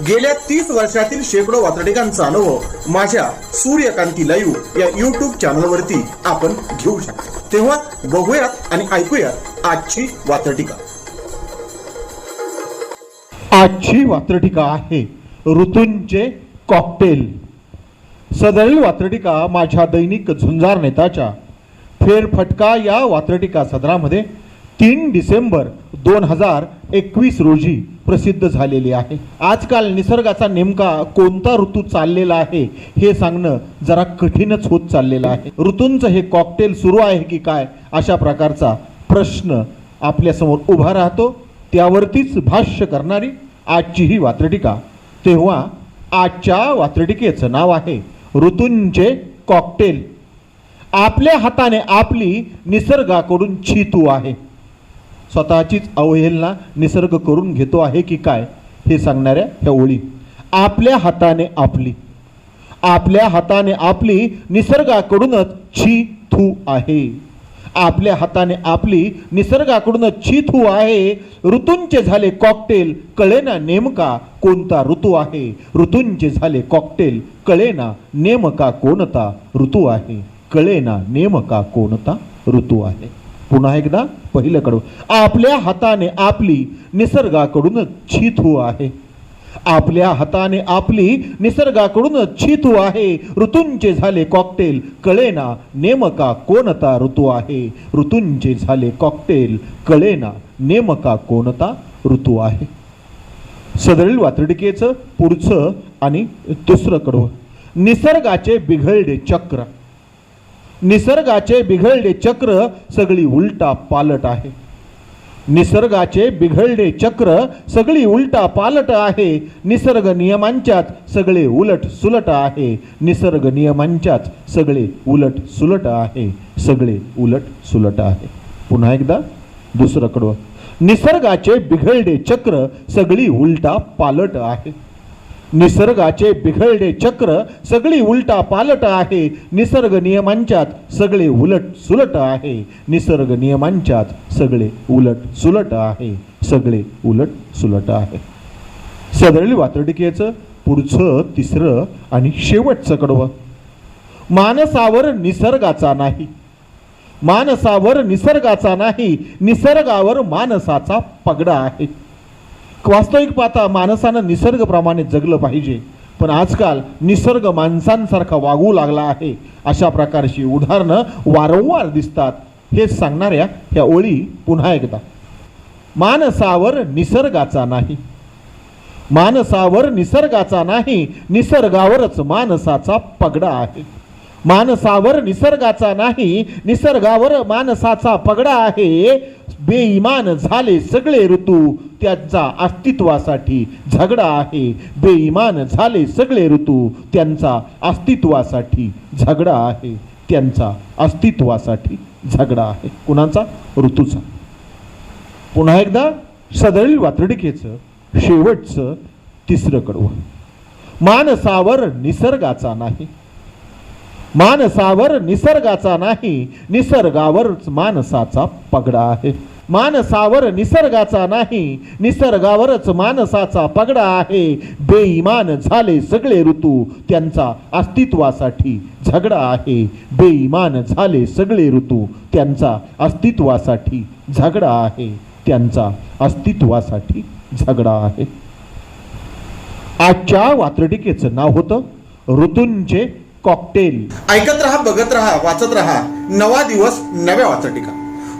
गेल्या तीस वर्षातील शेकडो वातडिकांचा अनुभव माझ्या सूर्यकांती लाईव्ह या युट्यूब चॅनलवरती आपण घेऊ शकतो. तेव्हा बघूयात आणि ऐकूयात आजची वातडिका आजची वात्रटिका आहे ऋतूंचे कॉकटेल सदैव वात्रटिका माझ्या दैनिक झुंजार नेताच्या फेरफटका या वात्रटिका सदरामध्ये तीन डिसेंबर दोन हजार एकवीस रोजी प्रसिद्ध झालेली आहे. आजकाल निसर्गाचा नेमका कोणता ऋतू चाललेला आहे हे सांगणं जरा कठीणच होत चाललेलं आहे. ऋतूंचं हे कॉकटेल सुरू आहे की काय अशा प्रकारचा प्रश्न आपल्यासमोर उभा राहतो. त्यावरतीच भाष्य करणारी आजची ही वात्रटिका. तेव्हा आजच्या वात्रटिकेचं नाव आहे ऋतूंचे कॉकटेल आपल्या हाताने आपली निसर्गाकडून छितू आहे. स्वतःचीच अवहेलना निसर्ग करून घेतो आहे की काय हे सांगणाऱ्या ह्या ओळी. आपल्या हाताने आपली. आपल्या हाताने आपली निसर्गाकडूनच छी थू आहे. आपल्या हाताने आपली निसर्गाकडूनच छी थू आहे. ऋतूंचे झाले कॉकटेल कळेना नेमका कोणता ऋतू आहे? ऋतूंचे झाले कॉकटेल कळेना नेमका कोणता ऋतू आहे? कळेना नेमका कोणता ऋतू आहे? पुन्हा एकदा पहिलं कडवं आपल्या हाताने आपली निसर्गाकडूनच छिथू हो आहे. आपल्या हाताने आपली निसर्गाकडूनच छिथू हो आहे. ऋतूंचे झाले कॉकटेल कळेना नेमका कोणता ऋतू आहे? ऋतूंचे झाले कॉकटेल कळेना नेमका कोणता ऋतू आहे? सदरील वातडिकेचं पुढचं आणि दुसरं कडवं. निसर्गाचे बिघडले चक्र. निसर्गाचे बिघडले चक्र सगळी उलटा पालट आहे. निसर्गाचे बिघडले चक्र सगळी उलटा पालट आहे. निसर्ग नियमांच्याच सगळे उलट सुलट आहे. निसर्ग नियमांच्याच सगळे उलट सुलट आहे. सगळे उलट सुलट आहे. पुन्हा एकदा दुसरं कडवं. निसर्गाचे बिघडले चक्र सगळी उलटा पालट आहे. निसर्गाचे बिघडले चक्र सगळी उलटा पालट आहे. निसर्ग नियमांच्यात सगळे उलट सुलट आहे. निसर्ग नियमांच्यात सगळे उलट सुलट आहे. सगळे उलट सुलट आहे. सदरील वातडिकेचं पुढचं तिसरं आणि शेवटचं कडवं. मानसावर निसर्गाचा नाही. मानसावर निसर्गाचा नाही. निसर्गावर मानसाचा पगडा आहे. वास्तविक पाहता माणसानं निसर्गप्रमाणे जगलं पाहिजे. पण आजकाल निसर्ग माणसांसारखा वागू लागला आहे. अशा प्रकारची उदाहरणं वारंवार दिसतात. हे सांगणाऱ्या ह्या ओळी पुन्हा एकदा. मानसावर निसर्गाचा नाही. मानसावर निसर्गाचा नाही निसर्गावरच माणसाचा पगडा आहे. मानसावर निसर्गाचा नाही निसर्गावर माणसाचा पगडा आहे. बेईमान झाले सगळे ऋतू त्यांचा अस्तित्वासाठी झगडा आहे. बेईमान झाले सगळे ऋतू त्यांचा अस्तित्वासाठी झगडा आहे. त्यांचा अस्तित्वासाठी झगडा आहे. कुणाचा? ऋतूचा. पुन्हा एकदा सदरील वातडिकेचं शेवटचं तिसरं कडवं. मानसावर निसर्गाचा नाही. मानसावर निसर्गाचा नाही. निसर्गावरच मानसाचा पगडा आहे. मानसावर निसर्गाचा नाही निसर्गावरच माणसाचा पगडा आहे. बेईमान झाले सगळे ऋतू त्यांचा अस्तित्वासाठी झगडा आहे. बेईमान झाले सगळे ऋतू त्यांचा अस्तित्वासाठी झगडा आहे. त्यांचा अस्तित्वासाठी झगडा आहे. आजच्या वात्रटिकेचं नाव होतं ऋतूंचे कॉकटेल. ऐकत रहा बघत रहा वाचत रहा. नवा दिवस नव्या वाचटिका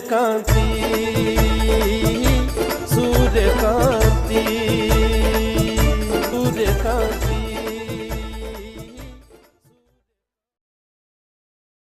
কাঁদি